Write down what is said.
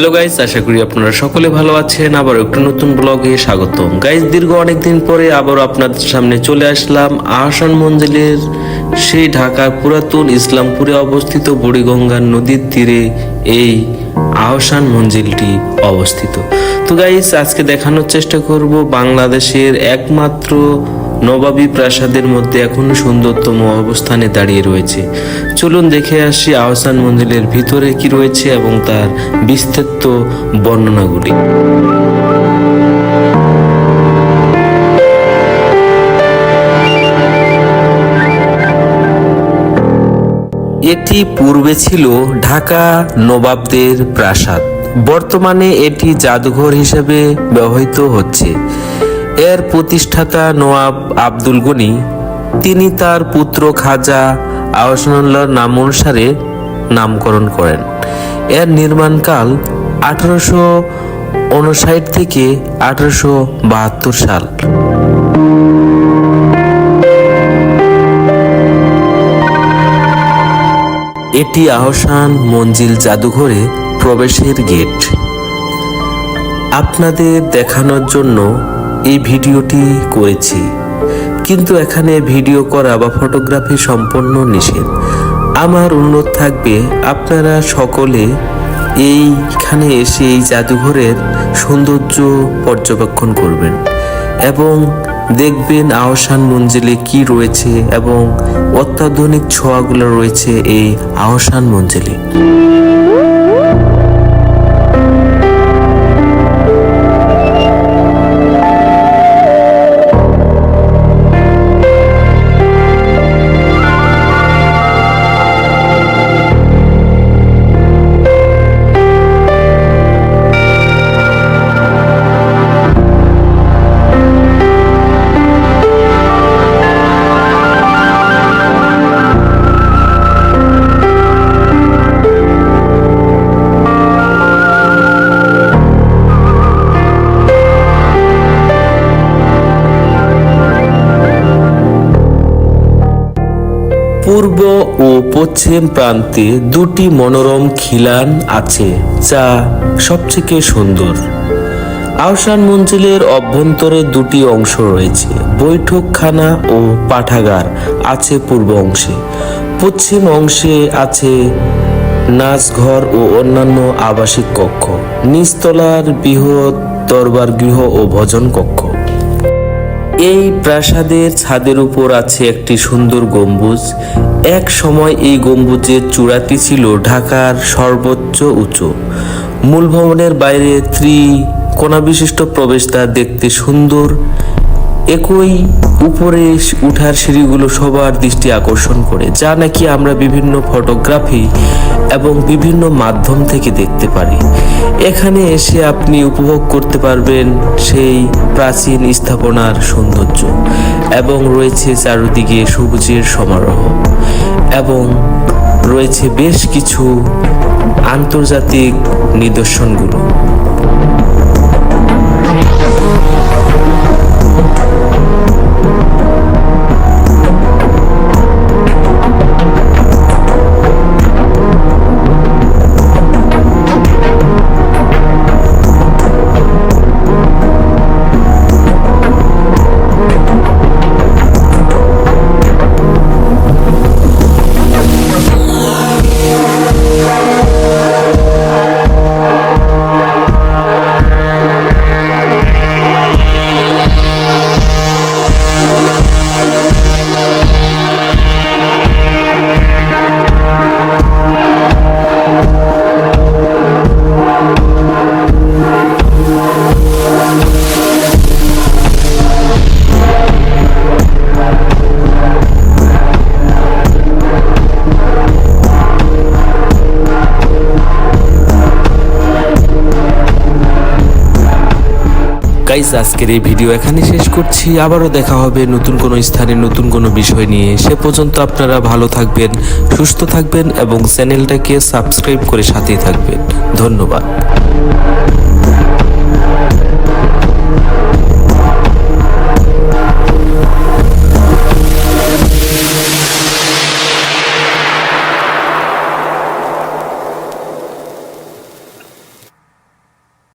Hello guys আশা করি আপনারা সকলে ভালো আছেন। আবার একটু নতুন ব্লগে স্বাগতম। গাইস দীর্ঘ অনেকদিন পরে আবার আপনাদের সামনে চলে আসলাম আহসান মঞ্জিলের সেই ঢাকার পুরাতন ইসলামপুরে অবস্থিত বুড়িগঙ্গার নদীর তীরে এই আহসান মঞ্জিলটি অবস্থিত। তো গাইস আজকে দেখানোর চেষ্টা করব বাংলাদেশের একমাত্র নবাবী প্রাসাদের মধ্যে এখনও সুন্দরতম অবস্থানে দাঁড়িয়ে রয়েছে। চলুন দেখে আসি আহসান মন্দিরের ভিতরে কি রয়েছে এবং তার বিস্তৃত বর্ণনাগুলি। এটি পূর্বে ছিল ঢাকা নবাবদের প্রাসাদ। বর্তমানে এটি জাদুঘর হিসেবে ব্যবহৃত হচ্ছে। এর প্রতিষ্ঠাতা নোয়াব আব্দুল গনি। তিনি তার পুত্র খাজা আহসানুল্লাহর নাম অনুসারে নামকরণ করেন। এর নির্মাণকাল আঠারোশো উনষাট থেকে আঠারোশো বাহাত্তর সাল। এটি আহসান মঞ্জিল জাদুঘরে প্রবেশের গেট। আপনাদের দেখানোর জন্য এই ভিডিওটি করেছি। কিন্তু এখানে ভিডিও করা বা ফটোগ্রাফি সম্পূর্ণ নিষেধ। আমার অনুরোধ থাকবে, আপনারা সকলে এইখানে এসে এই জাদুঘরের সৌন্দর্য পর্যবেক্ষণ করবেন এবং দেখবেন আহসান মঞ্জিলে কি রয়েছে এবং অত্যাধুনিক ছোঁয়াগুলো রয়েছে এই আহসান মঞ্জিলে। পূর্ব ও পশ্চিম প্রান্তে দুটি মনোরম খিলান আছে, যা সবথেকে সুন্দর। আহসান মঞ্জিলের অভ্যন্তরে দুটি অংশ রয়েছে, বৈঠকখানা ও পাঠাগার আছে পূর্ব অংশে। পশ্চিম অংশে আছে নাচঘর ও অন্যান্য আবাসিক কক্ষ, নিচতলার বৃহৎ দরবার গৃহ ও ভজন কক্ষ। এই প্রাসাদের ছাদের উপর আছে একটি সুন্দর গম্বুজ। এক সময় এই গম্বুজের চূড়াটি ছিল ঢাকার সর্বোচ্চ উঁচু। মূল ভবনের বাইরে ত্রি কোনা বিশিষ্ট প্রবেশদ্বার দেখতে সুন্দর। একই উপরে উঠার সিঁড়িগুলো সবার দৃষ্টি আকর্ষণ করে, যা নাকি আমরা বিভিন্ন ফটোগ্রাফি এবং বিভিন্ন মাধ্যম থেকে দেখতে পারি। এখানে এসে আপনি উপভোগ করতে পারবেন সেই প্রাচীন স্থাপনার সৌন্দর্য এবং রয়েছে চারদিকে সবুজের সমারোহ এবং রয়েছে বেশ কিছু আন্তর্জাতিক নিদর্শনগুলো। গাইজ আজকের এই ভিডিও এখানে শেষ করছি। আবারও দেখা হবে নতুন কোনো স্থানে নতুন কোনো বিষয় নিয়ে। সে পর্যন্ত আপনারা ভালো থাকবেন, সুস্থ থাকবেন এবং চ্যানেলটাকে সাবস্ক্রাইব করে সাথেই থাকবেন। ধন্যবাদ।